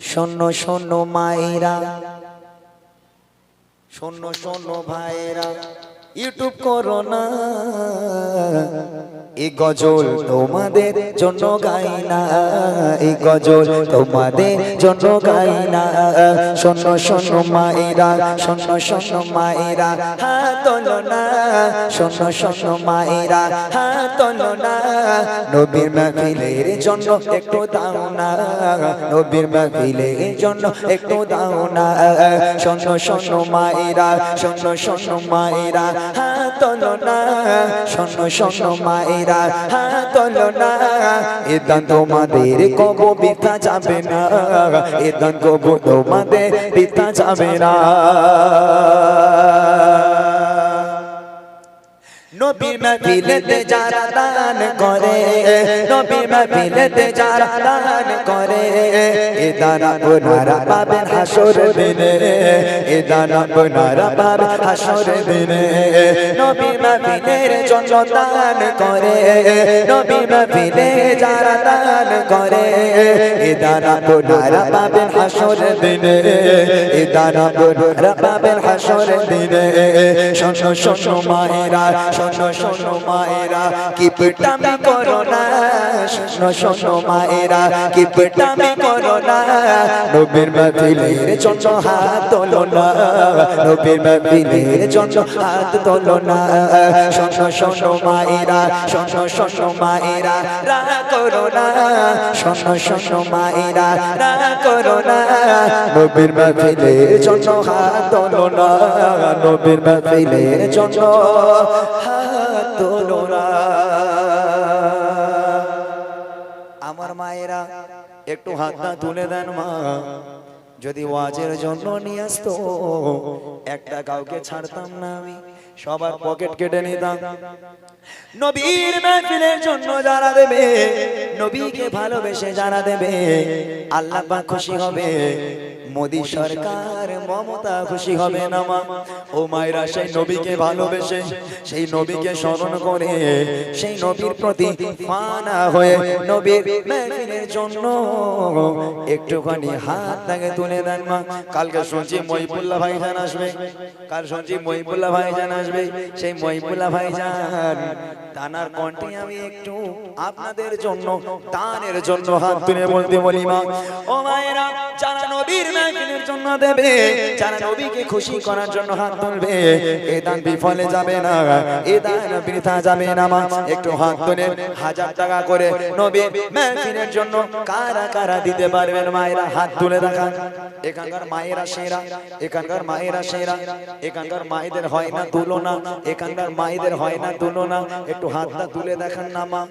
শূন্য শূন্য মায়েরা। শূন্য শূন্য ভাইরা ইউটিউব করো না। এই গজল তোমাদের জন্য গাই না এই গজল তোমাদের জন্য গাই না। শূন্য শূন্য মায়েরা শূন্য শূন্য মায়েরা, হাত তোলো না। শূন্য শূন্য মায়েরা, হাত তোলো না। নবীর মাহফিলের জন্য একটু দাও না। নবীর মাহফিলের জন্য একটু দাও না। শূন্য শূন্য মায়েরা শূন্য শূন্য মায়েরা, হাত তোলো না। শূন্য শূন্য মায়েরা হাত তোলো না। এদান তোমাদের কব বিতা যাবে না। এদান কব তোমাদের বিতা যাবে না। নবীর মাহফিলেতে যারা দান করে নবীর মাহফিলেতে যারা দান করে এ দান আপনারা পাবেন হাসর দিনে এ দান আপনারা পাবেন হাসর দিনে। নবীর মাহফিলের জন্য দান করে নবীর মাহফিলে যারা দান করে এ দান আপনারা পাবেন হাসর দিনে এ দান আপনারা পাবেন হাসর দিনে। শোনো শোনো মায়েরা শোনো শোনো মায়েরা কি পেটামি করো না। শোনো শোনো মায়েরা কি পেটামি করো না। নবীর মাহফিলের জন্য হাত তোলো না। নবীর মাহফিলের জন্য হাত তোলো না। শোনো শোনো মায়েরা, শোনো শোনো মায়েরা, রাগ করো না। শোনো শোনো মায়েরা, রাগ করো না। নবীর মাহফিলের জন্য হাত তোলো না। নবীর মাহফিলের জন্য একটু হাতটা তুলে দেন মা। যদি ওয়াজের জন্য নিয়ে আসতো একটা কাউকে ছাড়তাম না আমি, সবার পকেট কেটে নিতাম। নবীর মাহফিলের জন্য যারা দেবে, নবীকে ভালোবেসে যারা দেবে, আল্লাহ খুশি হবে। মোদী সরকার মমতা খুশি হবে না মা। ও মায়েরা, সেই নবীকে ভালোবেসে, সেই নবীকে স্মরণ করে, সেই নবীর প্রতি ফানা হয়ে নবীর মাহফিলের জন্য একটুখানি হাত তাকে তুলে দেন মা। কালকে শুনছি মহিবুল্লাহ ভাইজান আসবে। কাল শুনছি মহিবুল্লাহ ভাইজান আসবে। সেই মহিবুল্লাহ ভাইজান তানার কণ্ঠে আমি একটু আপনাদের জন্য, দানের জন্য হাত তুলে বলতে বলি মা। ও মায়েরা, যারা নবীর মাহফিলের জন্য দেবে, যারা নবীকে খুশি করার জন্য হাত তুলবে, এ দান বিফলে যাবে না, এ দান বৃথা যাবে না, মা। একটু হাত তুলে হাজার টাকা করে নবী মাহফিলের জন্য কারা কারা দিতে পারবেন, মায়েরা? হাত তুলে দেখান। এখানকার মায়েরা সেরা, এখানকার মায়েরা সেরা, এখানকার মায়েদের হয় না তুলনা, এখানকার মায়েদের হয় না তুলনা। একটু হাতটা তুলে দেখান না, মা।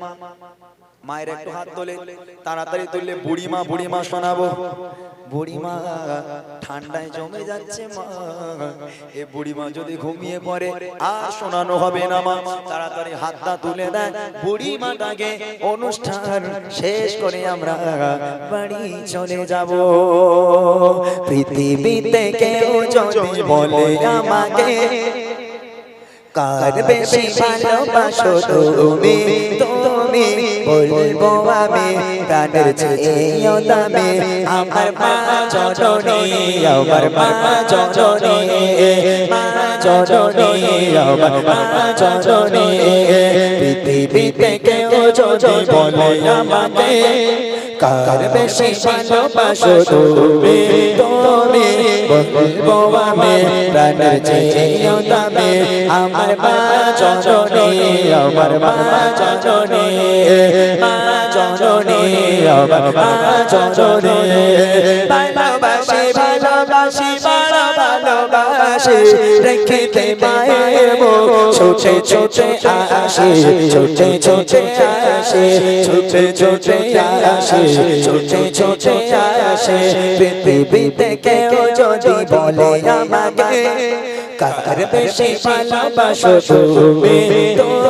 মায়ের একটু হাত তোলে তাড়াতাড়ি তুললে বুড়ি বুড়িমা বুড়িমা শোনাবো। বুড়িমা ঠান্ডায় জমে যাচ্ছে মা। এ বুড়িমা যদি ঘুমিয়ে পড়ে আর শোনানো হবে না মা। তাড়াতাড়ি হাতটা তুলে দেন। বুড়িমাটাকে অনুষ্ঠান শেষ করে আমরা বাড়ি চলে যাব। পৃথিবীতে কেউ যদি বলে আমাকে কার বেশি ভালোবাসো তুমি? তুমি বলব আমি প্রাণের চেয়েও দামি। আমার মা জননী আমার মা জননী মা জননী আমার মা জননী পৃথিবীতে কেউ যদি বলে আমাকে, কার বেশি ভালোবাসো তুমি? তুমি বলব আমি প্রাণের চেয়েও দামি। আমার মা জননী আমার মা জননী মা জননী আমার মা জননী ভালোবাসি ভালোবাসি ভালোবাসি রেখেতে মায়ের মুখ। ছোটে ছোটে আসে, ছোটে ছোটে আসে, ছোটে ছোটে আসে, ছোটে ছোটে আসে। পৃথিবীতে কেউ যদি বলে আমাকে, কার বেশি ভালোবাসো তুমি তুমি?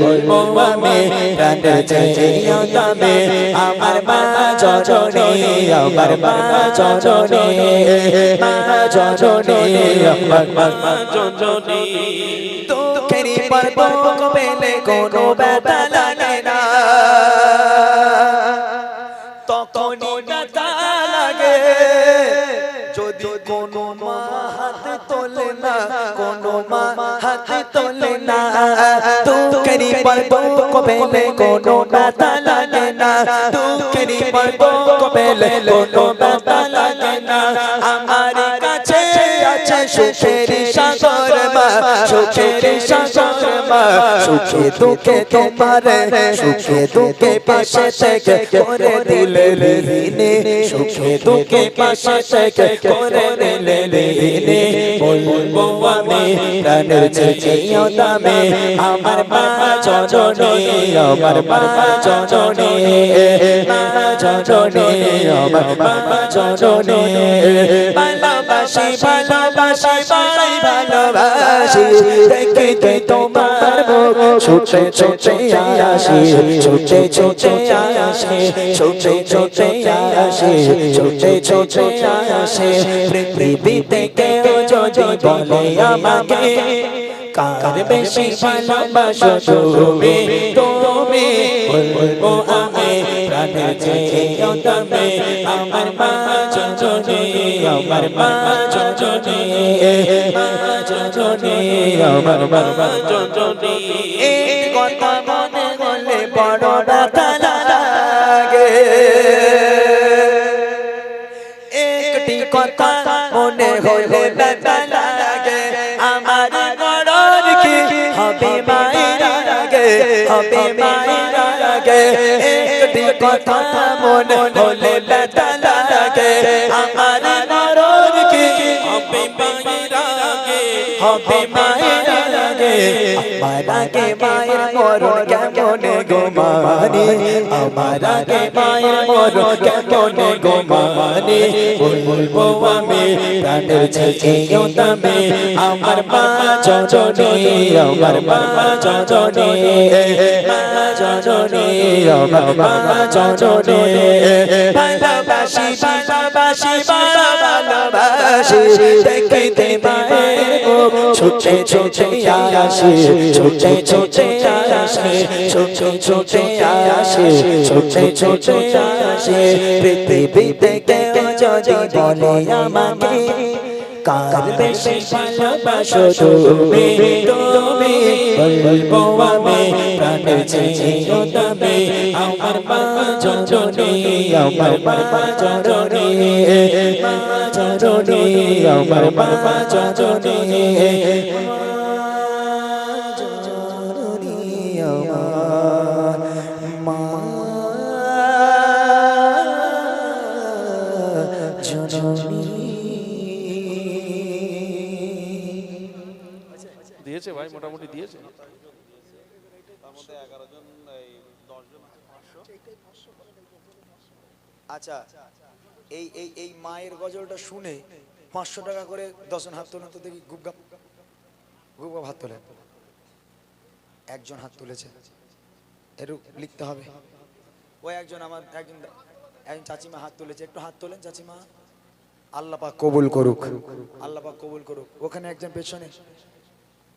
বলব আমি প্রাণের চেয়েও দামে আমার মা জননী, আমার মা জননী। মা জননী, আমার মা জননী। দুঃখেরই পর দুঃখ পেলে কোনো ব্যথা লাগে না তখনই ব্যথা লাগে। দুঃখেরই পর্ব কবেলে কোনো ব্যথা লাগে না। দুঃখেরই পর্ব কবেলে কোনো ব্যথা লাগে না। আমার কাছে আছে সুখের সুখে দুঃখে তোমার, সুখে দুঃখে পাশে থেকে করে দিলে লিনে সুখে দুঃখে পাশে থেকে করে দিলে লিনে বলব আমি প্রাণের চেয়েও দামে, আমার মা চজনে আমার মা চজনে মা চজনে আমার মা চজনে ভালোবাসি ভালোবাসি ভালোবাসি। দেখতে আমার মা চচনে মা চচনে আমার মা চচনে এই কথা মনে হলে বড় ব্যথা লাগে একটি কথা মনে হলে ব্যথা লাগে আমার গড়র কি হবে মায়েরা লাগে হবে মায়েরা লাগে একটি কথা মনে হলে ব্যথা লাগে আমার হবে মায়েরা লাগে আমার আগে মায়ের মরণ কেমন গোমানি আমার আগে মায়ের মরণ কেমন গোমানি বলব আমি, প্রাণের ছেড়েও দামে, আমার মা চচনে আমার মা চচনে মা চচনে আমার মা চচনে ভালোবাসি ছুটে ছুটে আসে, ছুটে ছুটে আসে, ছুটে ছুটে আসে, ছুটে ছুটে আসে। পৃথিবীতে কেউ যদি বলে আমাকে কার বেশি ভালোবাসো তুমি তুমি। বলব আমি প্রাণে চেয়েও তবে আমার মা চচনে আমার মা চচনে মা চচনে আমার মা চচনে দিয়েছে ভাই, মোটামুটি দিয়েছে। আচ্ছা এই এই এই মায়ের গজলটা শুনে পাঁচশো টাকা করে দশজন হাত তোলেন তো দেখি গুপগাপ গুপগাপ হাত তোলেন। একজন হাত তুলেছে। এরু লিখতে হবে। ও একজন আমার, একজন একজন চাচিমা হাত তুলেছে। একটু হাত তোলেন চাচিমা। আল্লাহ পাক কবুল করুক। আল্লাহ পাক কবুল করুক। ওখানে একজন পেছনে।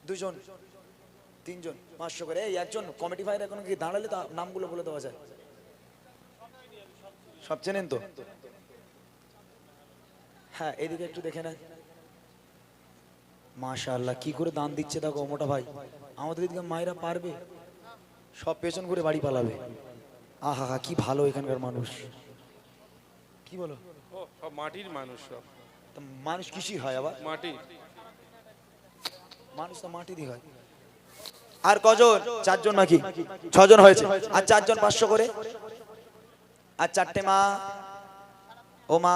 দুজন তিনজন পাঁচশো করে। এই একজন কমিটি ভাইয়ের এখন কি দাঁড়ালে তা নামগুলো বলে দেওয়া যায়? সব চেনেন তো? হ্যাঁ এদিকে একটু দেখে নেন। মাশা আল্লাহ কি করে দান দিচ্ছে দেখো মোটা ভাই। আমাদের এদিকে মায়েরা পারবে? সব পেছন করে বাড়ি পালাবে। আহা হা কি ভালো এখানকার মানুষ। কি বলো? সব মাটির মানুষ সব। মানুষ কৃষি হয় আবার? মাটি মানুষ তো মাটি দিয়ে হয়। আর কজন? চারজন নাকি? ছজন হয়েছে। আর চারজন পাঁচশো করে? আর চারটে মা ও মা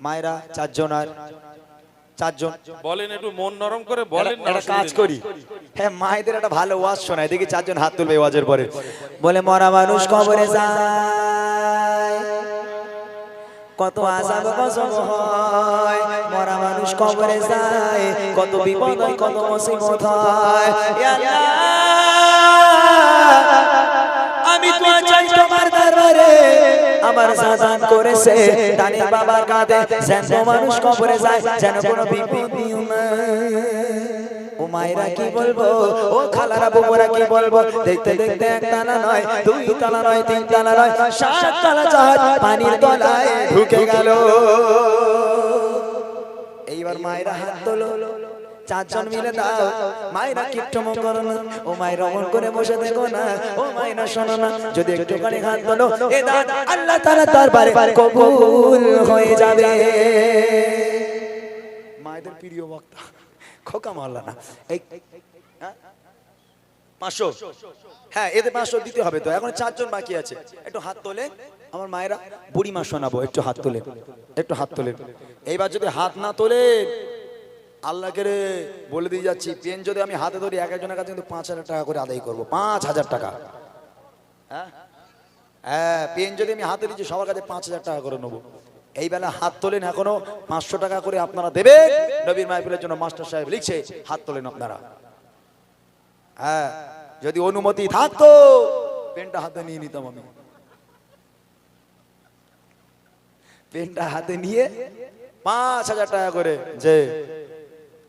মায়েরা চারজন আর চারজন। বলেন একটু মন নরম করে বলেন একটা কাজ করি। হ্যাঁ মায়েদের একটা ভালো ওয়াজ শোনায়। দেখি চারজন হাত তুলবে ওয়াজের পরে। বলে মরা মানুষ কবরে যায়। কত আজাব কসম হয়। মরা মানুষ কবরে যায় কত বিপদ কত মুসিবত হয়। আমি তো চাই তোমার দরবারে আমার সাজান করেছে। দানি বাবার কাঁধে যেন মানুষ কবরে যায় যেন কোনো বিপদ মায়েরা কি বলব? ও খালারা বুবুরা কি বলব? দেখতে দেখতে এক তালা নয় দুই তালা নয় তিন তালা নয় সাত তালা জাহাজ পানির তলায় ঢুকে গেল। এইবার মায়েরা হাত তোলো। চারজন মিলে দাও। মায়েরা কিপটম করো না। ও মায়েরা অমন করে বসে দেখো না। ও মায়েরা শোনো না। যদি একটুখানি হাত তোলো এ দান আল্লাহ তাআলা দরবারে কবুল হয়ে যাবে। মায়েদের প্রিয় বক্তা। খোকা মাওলানা এই হ্যাঁ? পাঁচশো। হ্যাঁ এতে পাঁচশো দিতে হবে তো। এখন চারজন বাকি আছে। একটু হাত তোলে। আমার মায়েরা বুড়ি মা শোনাবো, একটু হাত তোলে। একটু হাত তোলে। এইবার যদি হাত না তোলে, আল্লাহকে রে বলে দিয়ে যাচ্ছি, পেন যদি আমি হাতে ধরি, এক একজনের কাছে কিন্তু পাঁচ হাজার টাকা করে আদায় করব। পাঁচ হাজার টাকা। হ্যাঁ? হ্যাঁ পেন যদি আমি হাতে দিচ্ছি, সবার কাছে পাঁচ হাজার টাকা করে নেব। এই বেলা হাত তোলেন এখনও পাঁচশো টাকা করে আপনারা দেবে নবীর মাহফিলের জন্য মাস্টার সাহেব লিখছে, হাত তোলেন আপনারা। হ্যাঁ যদি অনুমতি থাকতো, পেনটা হাতে নিয়ে নিতাম আমি। পেনটা হাতে নিয়ে পাঁচ হাজার টাকা করে, যে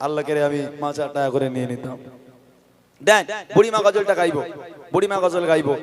আল্লাহকে আমি পাঁচ হাজার টাকা করে নিয়ে নিতাম। দেন, বুড়িমা গজলটা গাইবো, বুড়িমা গজল গাইবো।